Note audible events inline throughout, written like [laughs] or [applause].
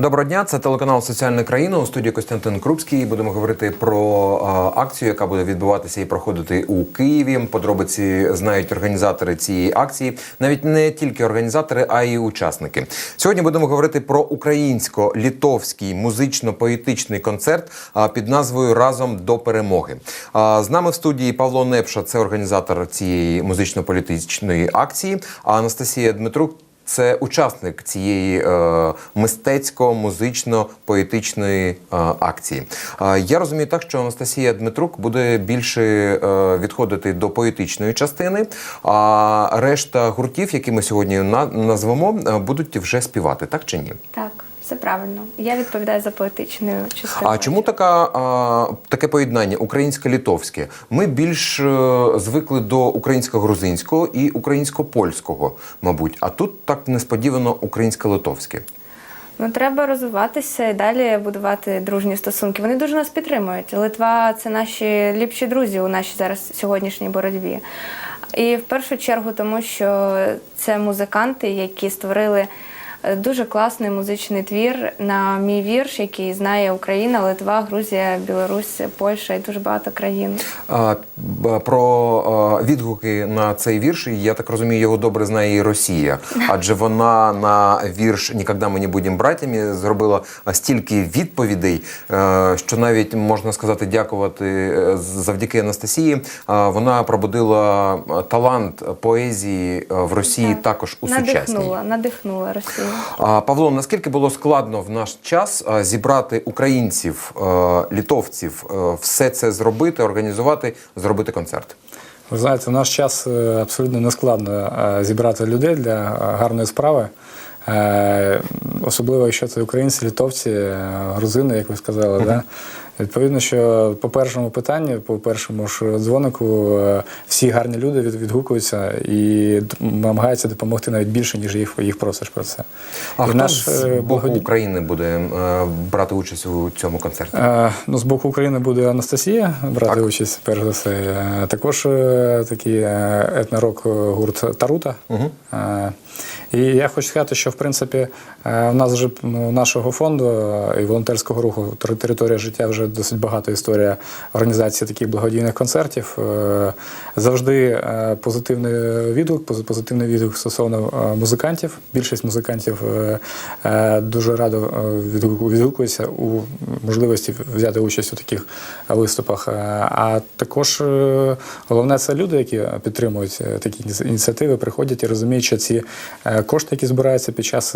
Доброго дня, це телеканал Соціальна країна у студії Костянтин Крупський. Будемо говорити про акцію, яка буде відбуватися і проходити у Києві. Подробиці знають організатори цієї акції, навіть не тільки організатори, а й учасники. Сьогодні будемо говорити про українсько-літовський музично-поетичний концерт під назвою Разом до перемоги. З нами в студії Павло Непша, це організатор цієї музично-політичної акції. А Анастасія Дмитрук. Це учасник цієї е, мистецько-музично-поетичної е, акції. Е, я розумію так, що Анастасія Дмитрук буде більше е, відходити до поетичної частини, а решта гуртів, які ми сьогодні на, назвемо, е, будуть вже співати, так чи ні? Так, все правильно. Я відповідаю за поетичну частину. А чому така, а, таке поєднання українсько-літовське? Ми більш е, звикли до українсько-грузинського і українсько-польського, мабуть, а тут так несподівано українсько-литовське. Ну треба розвиватися і далі будувати дружні стосунки. Вони дуже нас підтримують. Литва це наші ліпші друзі у нашій зараз сьогоднішній боротьбі. І в першу чергу, тому що це музиканти, які створили дуже класний музичний твір на мій вірш, який знає Україна, Литва, Грузія, Білорусь, Польща і дуже багато країн. А, Про відгуки на цей вірш, я так розумію, його добре знає і Росія, [laughs] адже вона на вірш «Нікогда ми не будемо братями» зробила стільки відповідей, е, що навіть можна сказати, дякувати е, завдяки Анастасії. Вона пробудила талант поезії е, в Росії Так. також у сучасній. надихнула, надихнула Росію. Павло, наскільки було складно в наш час зібрати українців, е, літовців, е, все це зробити, організувати, зробити концерт? Ви знаєте, в наш час е, абсолютно нескладно складно зібрати людей для е, гарної справи. Е, Особливо, якщо це українці, літовці, е, грузини, як ви сказали. Да? Відповідно, що по першому питанню, по першому ж дзвонику, е, всі гарні люди відгукуються і намагаються допомогти навіть більше, ніж їх, їх просиш про це. А І хто наш, з е, боку благоді- України буде е, брати участь у цьому концерті? Ну, з боку України буде Анастасія брати Так. участь, перш за все. Також такий етнорок гурт Тарута. Е, І я хочу сказати, що в принципі у нас вже нашого фонду і волонтерського руху територія життя вже досить багата історія організації таких благодійних концертів. Е, Завжди е, позитивний відгук, пози- позитивний відгук стосовно е, музикантів. Більшість музикантів дуже радо відгуку- відгукуються у можливості взяти участь у таких виступах. А також головне це люди, які підтримують такі ініціативи, приходять і розуміють, що ці кошти, які збираються під час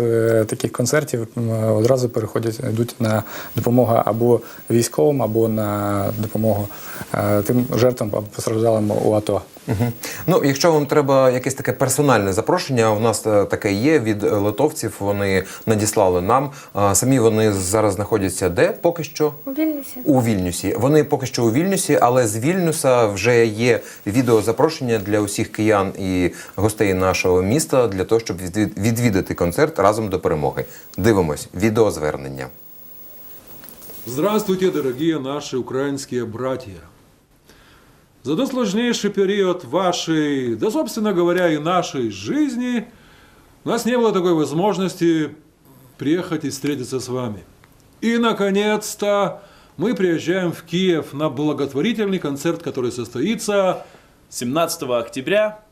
таких концертів, одразу переходять, йдуть на допомогу або військовим, або на допомогу е, тим жертвам або постраждалим у АТО. Мгм. Ну, якщо вам треба якесь таке персональне запрошення, у нас е, таке є від е, литовців. Вони надіслали нам. Самі вони зараз знаходяться де поки що? У Вільнюсі. У Вільнюсі. Вони поки що у Вільнюсі, але з Вільнюса вже є відеозапрошення для усіх киян і гостей нашого міста для того, щоб відвід- відвідати концерт разом до перемоги. Дивимось відеозвернення. Здравствуйте, дорогие наши украинские братья. За тот сложнейший период вашей, да, собственно говоря, и нашей жизни, у нас не было такой возможности приехать и встретиться с вами. И, наконец-то, мы приезжаем в Киев на благотворительный концерт, который состоится 17 октября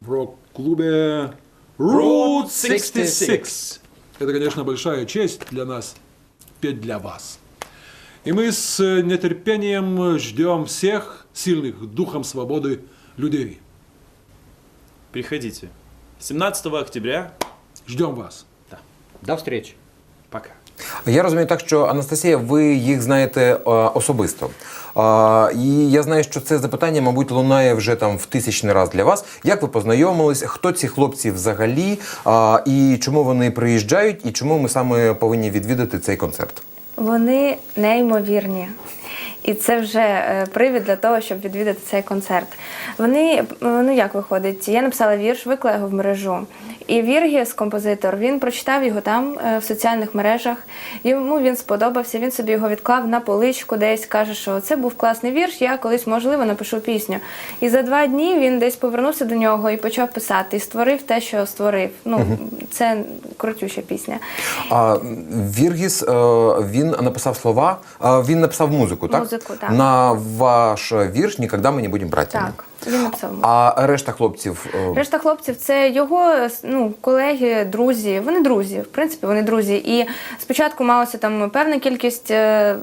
в рок-клубе Route 66. Это, конечно, большая честь для нас петь для вас. И мы с э, нетерпением ждем всех сильных духом свободы людей. приходите. 17 октября Ждем вас. До встречи. пока. Я розумію так, що Анастасія, ви їх знаєте е, особисто. Е, і я знаю, що це запитання, мабуть, лунає вже там в тисячний раз для вас. Як ви познайомились? Хто ці хлопці взагалі? Е, і чому вони приїжджають, і чому ми саме повинні відвідати цей концерт? Вони неймовірні. І це вже е, привід для того, щоб відвідати цей концерт. Вони ну як виходить? Я написала вірш, виклала його в мережу. І Віргіс, композитор, він прочитав його там е, в соціальних мережах. Йому він сподобався. Він собі його відклав на поличку, десь каже, що це був класний вірш. Я колись можливо напишу пісню. І за два дні він десь повернувся до нього і почав писати. І створив те, що створив. Ну це крутюща пісня. А Віргіс, е, він написав слова, він написав музику, так? Музику, так. На ваш вірш «Ніколи ми не будемо братьями». Так, він написав. А решта хлопців. е, Решта хлопців це його ну, колеги, друзі. Вони друзі, в принципі, вони друзі. І спочатку малося там певна кількість е,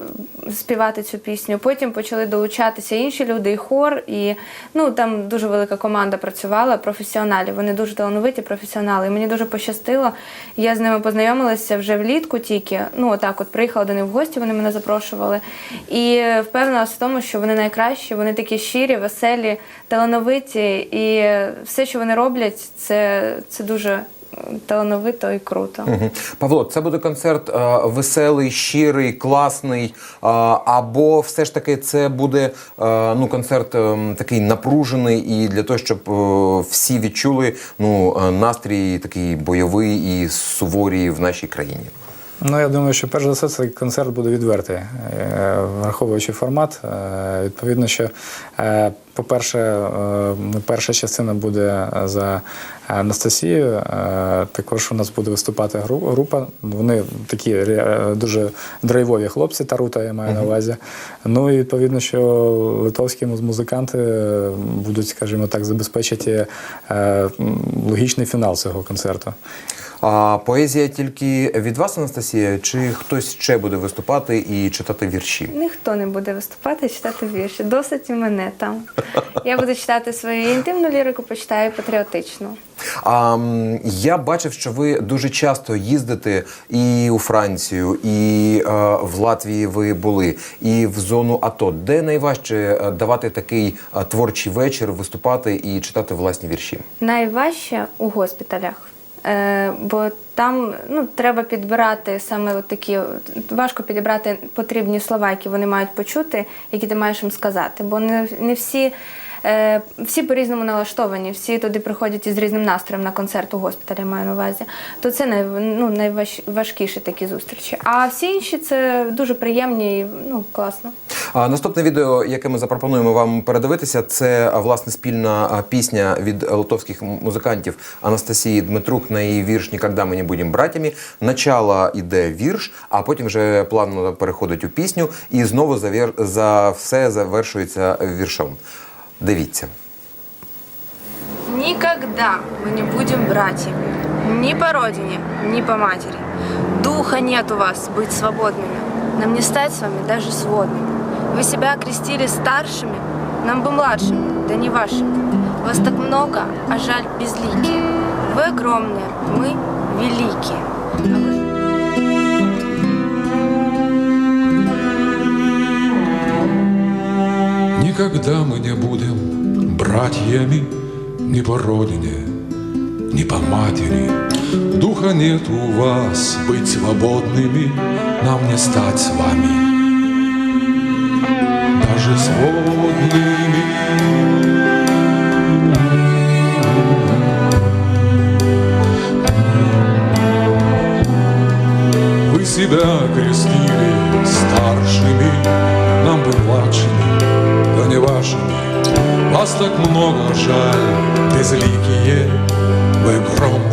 співати цю пісню. Потім почали долучатися інші люди, і хор, і ну там дуже велика команда працювала, професіоналів. Вони дуже талановиті професіонали. І мені дуже пощастило. Я з ними познайомилася вже влітку тільки. Ну отак, от приїхала до них в гості, вони мене запрошували. І впевнилася в тому, що вони найкращі, вони такі щирі, веселі, талановиті, і все, що вони роблять, це, це дуже талановито і круто. Мгм. Павло, це буде концерт е, веселий, щирий, класний. е, або все ж таки це буде е, ну, концерт е, такий напружений і для того, щоб е, всі відчули ну, настрій такий бойовий і суворий в нашій країні. Ну, я думаю, що перш за все цей концерт буде відвертий, е, враховуючи формат. Е, Відповідно, що, е, по-перше, перша частина буде за Анастасією. Також у нас буде виступати гру- група. Вони такі дуже драйвові хлопці, Тарута, я маю на увазі. Ну і відповідно, що литовські музиканти будуть, скажімо так, забезпечити логічний фінал цього концерту. А поезія тільки від вас, Анастасія, чи хтось ще буде виступати і читати вірші? Ніхто не буде виступати і читати вірші. Досить і мене там. Я буду читати свою інтимну лірику, почитаю патріотичну. А, я бачив, що ви дуже часто їздите і у Францію, і е, в Латвії ви були, і в зону АТО. Де найважче е, давати такий е, творчий вечір, виступати і читати власні вірші? Найважче у госпіталях. Е, бо там ну, треба підбирати саме от такі, важко підібрати потрібні слова, які вони мають почути, які ти маєш їм сказати. Бо не, не всі, е, всі по-різному налаштовані, всі туди приходять із різним настроєм на концерт у госпіталі, маю на увазі. То це най, ну, найважкіші такі зустрічі. А всі інші це дуже приємні і ну, класно. А наступне відео, яке ми запропонуємо вам передивитися, це а, власне спільна а, пісня від литовських м- музикантів Анастасії Дмитрук на її вірш «Нікогда ми не будемо братями. Начало іде вірш, а потім вже плавно переходить у пісню, і знову завір... за все завершується віршом. Дивіться. Никогда мы не будем братьями. Ни по родине, ни по матери. Духа нет у вас быть свободными. Нам не стать с вами даже сводными. Вы себя окрестили старшими, нам бы младшими, да не вашими. Вас так много, а жаль безликие. Вы огромные, мы великие. Никогда мы не будем братьями ни по родине, ни по матери. Духа нет у вас быть свободными, нам не стать с вами. Даже свободными. Вы себя крестили старшими, нам бы младшими, да не вашими. Вас так много жаль, безликие, вы огромные.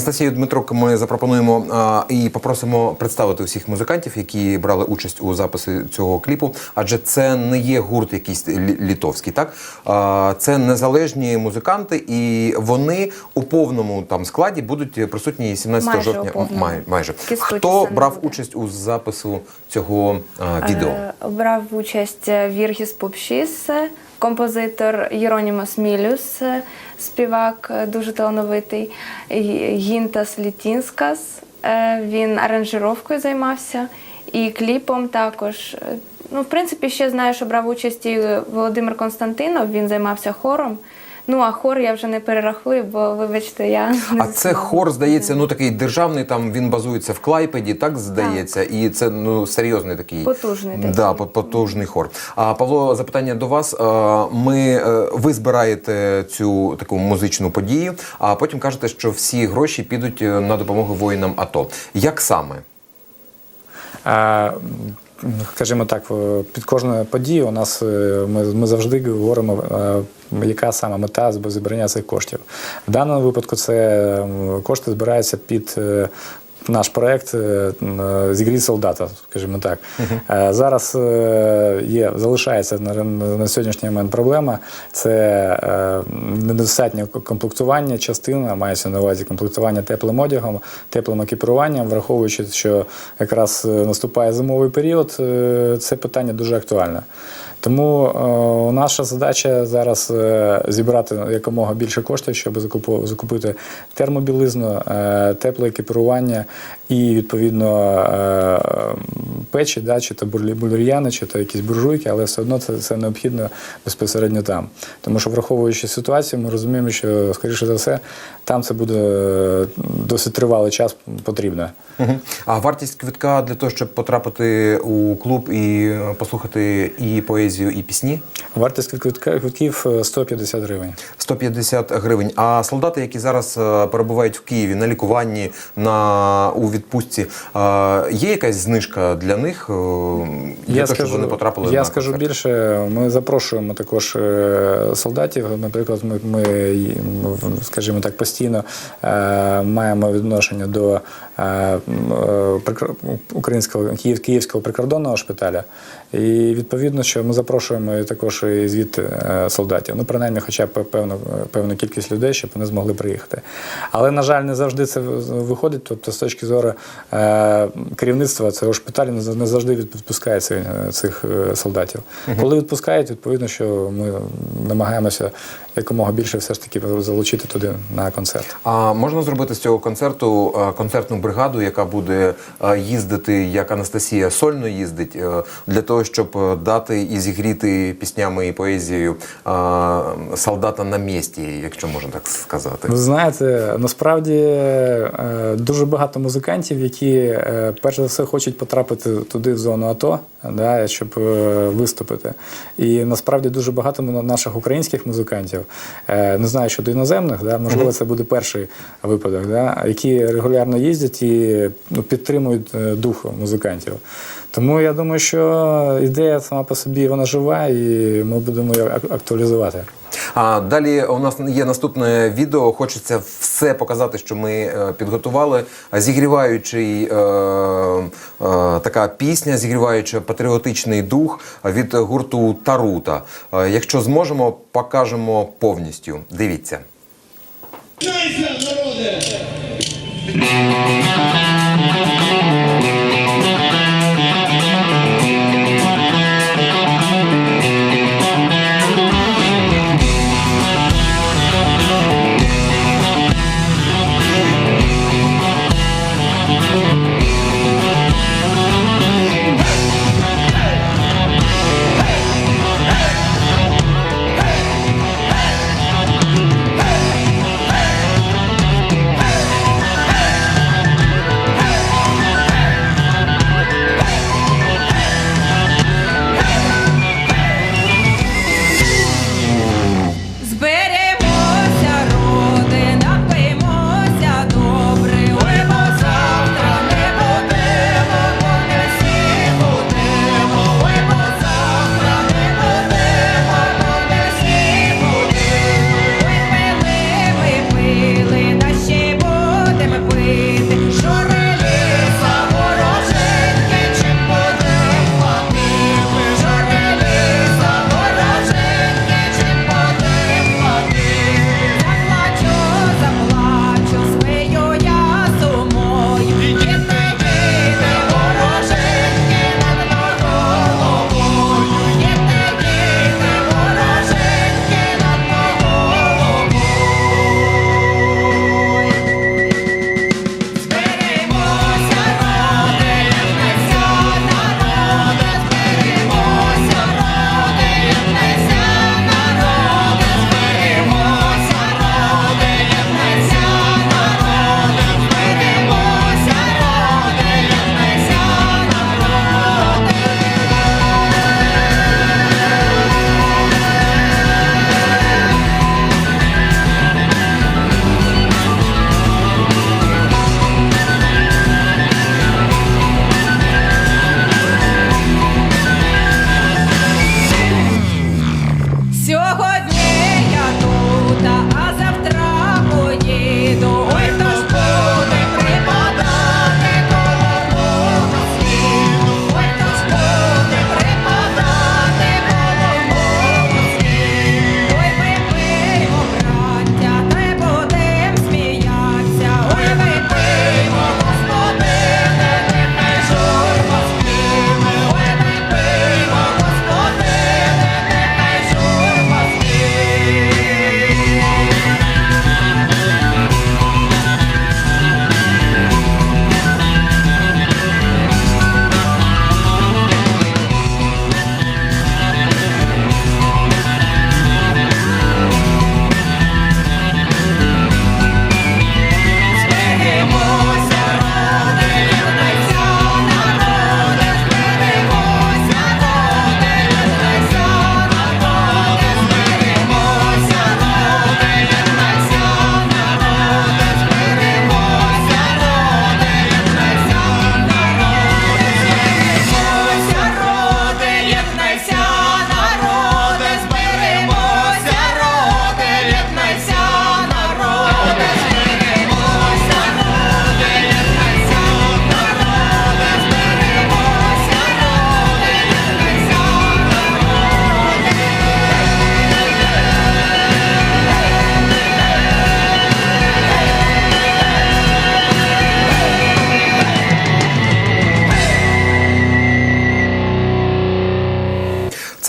Анастасію Дмитрук ми запропонуємо а, і попросимо представити усіх музикантів, які брали участь у записі цього кліпу. Адже це не є гурт якийсь лі- літовський, так а, це незалежні музиканти, і вони у повному там складі будуть присутні 17 Майже жовтня. Май, майже Кісточки хто брав буде. участь у запису цього а, відео? Е, Брав участь Віргіс Пупшіс, композитор Єронімос Мілюс, співак е, дуже талановитий, Гінтас Літінскас. е, Він аранжировкою займався і кліпом також. Е, Ну, в принципі, ще знаю, що брав участь і Володимир Константинов, він займався хором. Ну, а хор я вже не перерахую, бо, вибачте, я не А це хор, здається, ну такий державний. Там він базується в Клайпеді, так здається, і це ну серйозний такий Потужний такий. Да, потужний хор. А Павло, запитання до вас. Ми е, ви збираєте цю таку музичну подію, а потім кажете, що всі гроші підуть е, на допомогу воїнам АТО. Як саме? А, м, скажімо так, е, під кожною подією у нас е, ми, ми завжди говоримо, е, яка саме мета збирання цих коштів. В даному випадку це кошти збираються під. Е, Наш проект е, м, зігрій солдата, скажімо так. Е, Зараз е, є, залишається на, на сьогоднішній момент проблема. Це е, недостатнє комплектування частина, мається на увазі комплектування теплим одягом, теплим екіпіруванням, враховуючи, що якраз е, наступає зимовий період, е, це питання дуже актуальне. Тому е, наша задача зараз е, зібрати якомога більше коштів, щоб закупити термобілизну, е, тепле екіпірування і відповідно е, печі, да, чи то бурлі- чи то якісь буржуйки, але все одно це, це необхідно безпосередньо там. Тому що, враховуючи ситуацію, ми розуміємо, що скоріше за все там це буде е, досить тривалий час потрібно. Мгм. А вартість квитка для того, щоб потрапити у клуб і е, послухати і поезію, і пісні? Вартість квитка- квитків е, 150 гривень. 150 гривень. А солдати, які зараз е, перебувають в Києві на лікуванні, на у відпустці, є якась знижка для них е, для того, щоб вони потрапили я на скажу концерт? більше. Ми запрошуємо також е, солдатів. Наприклад, ми, ми скажімо так, постійно е, маємо відношення до українського Київ, київського прикордонного шпиталя. І відповідно, що ми запрошуємо також і звідти солдатів. Ну, принаймні, хоча б певну, певну кількість людей, щоб вони змогли приїхати. Але, на жаль, не завжди це виходить. Тобто, з точки зору е, керівництва цього шпиталю не за- не завжди відпускає цих е, солдатів. Коли відпускають, відповідно, що ми намагаємося якомога більше все ж таки залучити туди на концерт. А можна зробити з цього концерту е, концертну бригаду, яка буде е, їздити, як Анастасія сольно їздить, е, для того, щоб дати і зігріти піснями і поезією солдата на місці, якщо можна так сказати. Ви знаєте, насправді дуже багато музикантів. які перш за все хочуть потрапити туди в зону АТО, да, щоб виступити. І насправді дуже багато наших українських музикантів, е, не знаю щодо іноземних, да, можливо, це буде перший випадок, да, які регулярно їздять і ну, підтримують е, дух музикантів. Тому я думаю, що ідея сама по собі вона жива, і ми будемо її актуалізувати. А далі у нас є наступне відео. Хочеться все показати, що ми е, підготували. Зігріваючий е, е, така пісня, зігріваючи патріотичний дух від гурту Тарута. Е, якщо зможемо, покажемо повністю. Дивіться. Зберемося,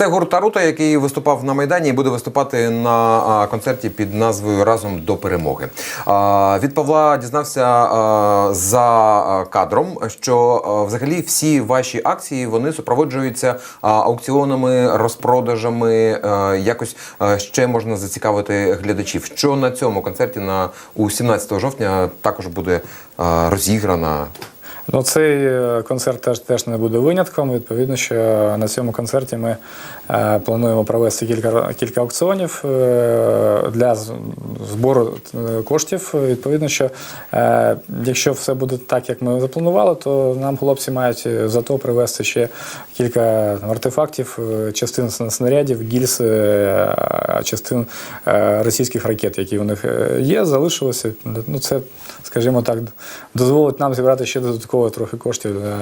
Це гурт Тарута, який виступав на Майдані і буде виступати на концерті під назвою Разом до перемоги. Від Павла дізнався за кадром, що взагалі всі ваші акції вони супроводжуються аукціонами, розпродажами. Якось ще можна зацікавити глядачів. Що на цьому концерті на у 17 жовтня також буде розіграна Ну, цей е, концерт теж, теж не буде винятком. Відповідно, що на цьому концерті ми е, плануємо провести кілька, кілька аукціонів е, для збору коштів. Відповідно, що якщо все буде так, як ми запланували, то нам хлопці мають зато привезти ще кілька артефактів, частин снарядів, гільз, частин російських ракет, які у них є, залишилося. Ну, це, скажімо так, дозволить нам зібрати ще додатково трохи коштів для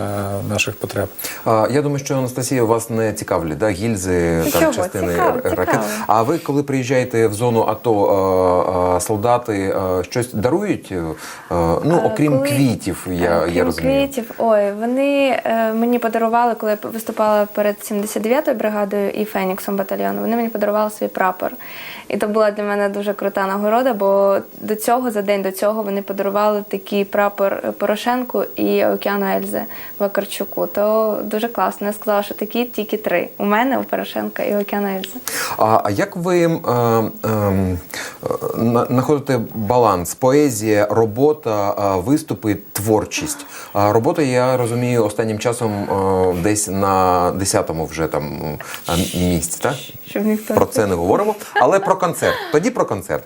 наших потреб. А, Я думаю, що Анастасія вас не цікавлять, да? гільзи, Та там частини Цікаво, ракет. цікаво. А ви, коли приїжджаєте в зону АТО, а, а, солдати а, щось дарують? А, Ну, Е, окрім коли- квітів, я, Крім я розумію. квітів, ой, вони е, мені подарували, коли я виступала перед 79-ю бригадою і Феніксом батальйону. Вони мені подарували свій прапор. І то була для мене дуже крута нагорода, бо до цього, за день до цього, вони подарували такий прапор Порошенку і Океану Ельзи Вакарчуку. То дуже класно. Я сказала, що такі тільки три. У мене, у Порошенка і у Океана Ельзи. А а як ви е, е, е, знаходите баланс? Поезія, робота, е, виступи, творчість. А робота, я розумію, останнім часом е, десь на 10-му вже там е, місці, так? Щоб ніхто Про це не говоримо. Але про концерт. Тоді про концерт.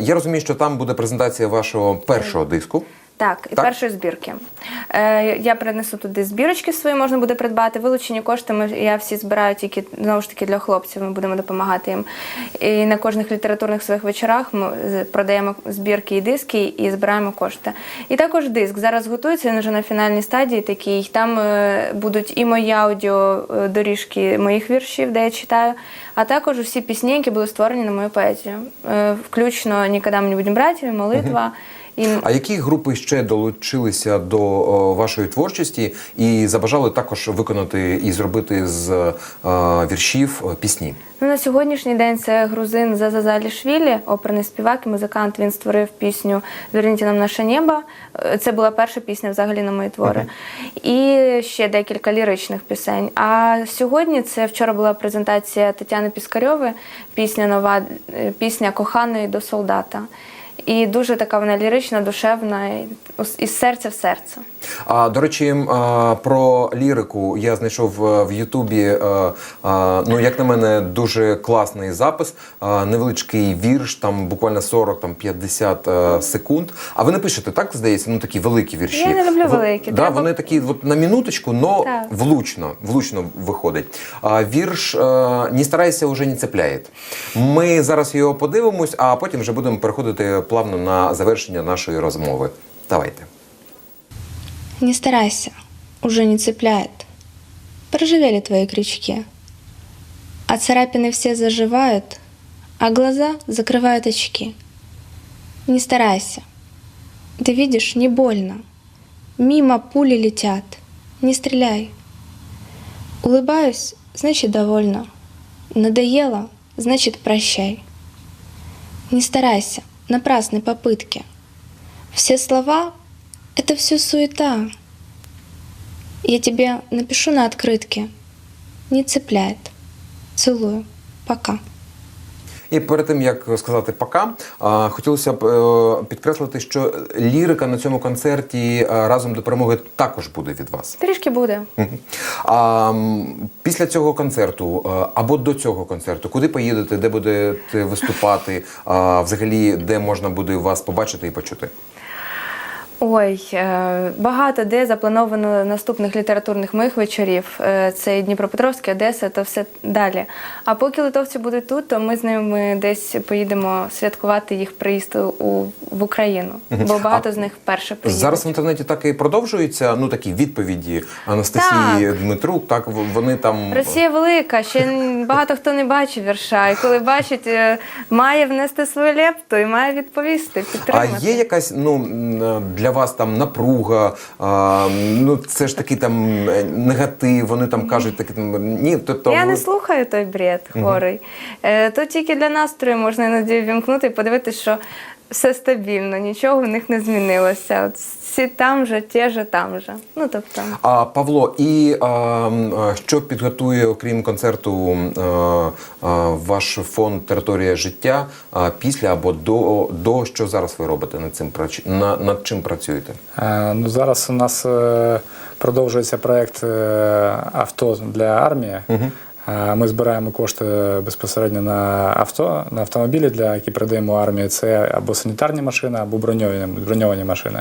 Я розумію, що там буде презентація вашого першого диску. Так, і Так? першої збірки. Е, я принесу туди збірочки свої, можна буде придбати. Вилучені кошти ми, я всі збираю тільки знову ж таки для хлопців. Ми будемо допомагати їм. І на кожних літературних своїх вечорах ми продаємо збірки і диски і збираємо кошти. І також диск зараз готується, він вже на фінальній стадії такий. Там е, будуть і мої аудіо е, моїх віршів, де я читаю, а також усі пісні, які були створені на мою поезію. Е, включно Ніколи ми не будемо братів, молитва. І А які групи ще долучилися до о, вашої творчості і забажали також виконати і зробити з е, віршів е, пісні? Ну, на сьогоднішній день це грузин Зазазалішвілі, оперний співак і музикант. Він створив пісню Зверніть нам наше небо. Е, Це була перша пісня взагалі на мої твори. І ще декілька ліричних пісень. А сьогодні це вчора була презентація Тетяни Піскарьової, пісня нова, пісня коханої до солдата. І дуже така вона лірична, душевна, із серця в серце. А до речі, про лірику я знайшов е, в Ютубі. е, Ну, як на мене, дуже класний запис. Невеличкий вірш, там буквально 40 там 50 е, секунд. А ви не пишете, так здається? Ну такі великі вірші. Я не люблю великі, Да, треба- Вони такі от на минуточку, но Так. влучно, влучно виходить. Вірш «Не старайся, уже не цепляє». Ми зараз його подивимось, а потім вже будемо переходити плавно на завершення нашої розмови. Давайте. Не старайся, уже не цепляет. Проживели твои крючки. А царапины все заживают, а глаза закрывают очки. Не старайся. Ты видишь, не больно. Мимо пули летят. Не стреляй. Улыбаюсь, значит довольна. Надоело, значит прощай. Не старайся, напрасной попытки. Все слова — это все суета. Я тебе напишу на открытке. Не цепляет. Целую. Пока. І перед тим як сказати пока, хотілося б е, підкреслити, що лірика на цьому концерті е, разом до перемоги також буде від вас. Трішки буде. А після цього концерту е, або до цього концерту, куди поїдете, де будете виступати, взагалі де можна буде вас побачити і почути? Ой, е, багато де заплановано наступних літературних моїх вечорів. Е, Це і Дніпропетровська, Одеса та все далі. А поки литовці будуть тут, то ми з ними десь поїдемо святкувати їх приїзд у, в Україну. Бо багато А з них вперше приїдуть. Зараз в інтернеті так і продовжуються ну такі відповіді Анастасії Дмитрук. Так вони там Росія велика, ще багато хто не бачив вірша. І коли бачить, е, має внести свою лепту і має відповісти, А є якась ну для вас там напруга? А, ну це ж такий там е, негатив. Вони там кажуть такі там, ні, то, то Я не слухаю той бред хворий. Е, То тільки для настрою можна іноді вімкнути і подивитися, що все стабільно, нічого в них не змінилося. От всі там же, ті же, там же. Ну тобто. А Павло, і а, що підготує, окрім концерту, а, а, ваш фонд Територія життя а, після або до, до що зараз ви робите над цим прач- на, над чим працюєте? Е, Ну, зараз у нас е, продовжується проєкт е, авто для армії. Е, Ми збираємо кошти безпосередньо на авто, на автомобілі, для які передаємо армії. Це або санітарні машини, або броньовані, броньовані машини.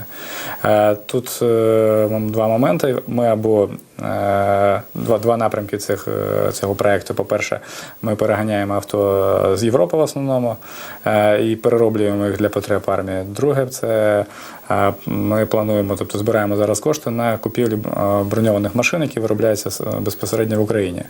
Е, Тут е, два моменти. Ми або е, два, два напрямки цих, цього проєкту. По-перше, ми переганяємо авто з Європи в основному і перероблюємо їх для потреб армії. Друге, це ми плануємо, тобто збираємо зараз кошти на купівлю е, броньованих машин, які виробляються безпосередньо в Україні.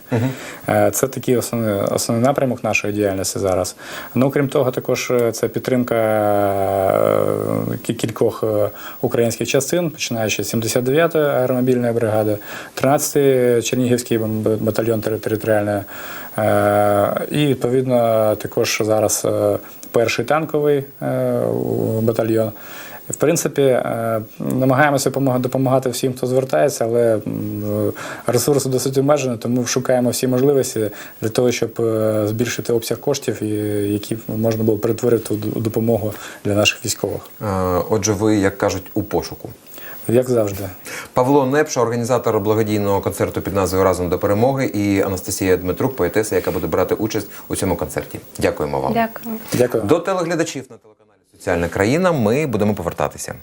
Е, Це такий основний, основний напрямок нашої діяльності зараз. Ну, крім того, також е, це підтримка е, кількох е, українських частин, починаючи з 79-ї аеромобільної бригади, 13-й Чернігівський батальйон тери- територіальної. Е, І відповідно також зараз е, перший танковий е, батальйон. В принципі, е, намагаємося допомагати всім, хто звертається, але ресурси досить обмежені, тому шукаємо всі можливості для того, щоб е, збільшити обсяг коштів, які можна було перетворити у допомогу для наших військових. Е, Отже, ви, як кажуть, у пошуку. Як завжди. Павло Непша, організатор благодійного концерту під назвою Разом до перемоги, і Анастасія Дмитрук, поетеса, яка буде брати участь у цьому концерті. Дякуємо вам. Дякую. Дякую. До телеглядачів на телеканалі Соціальна країна ми будемо повертатися.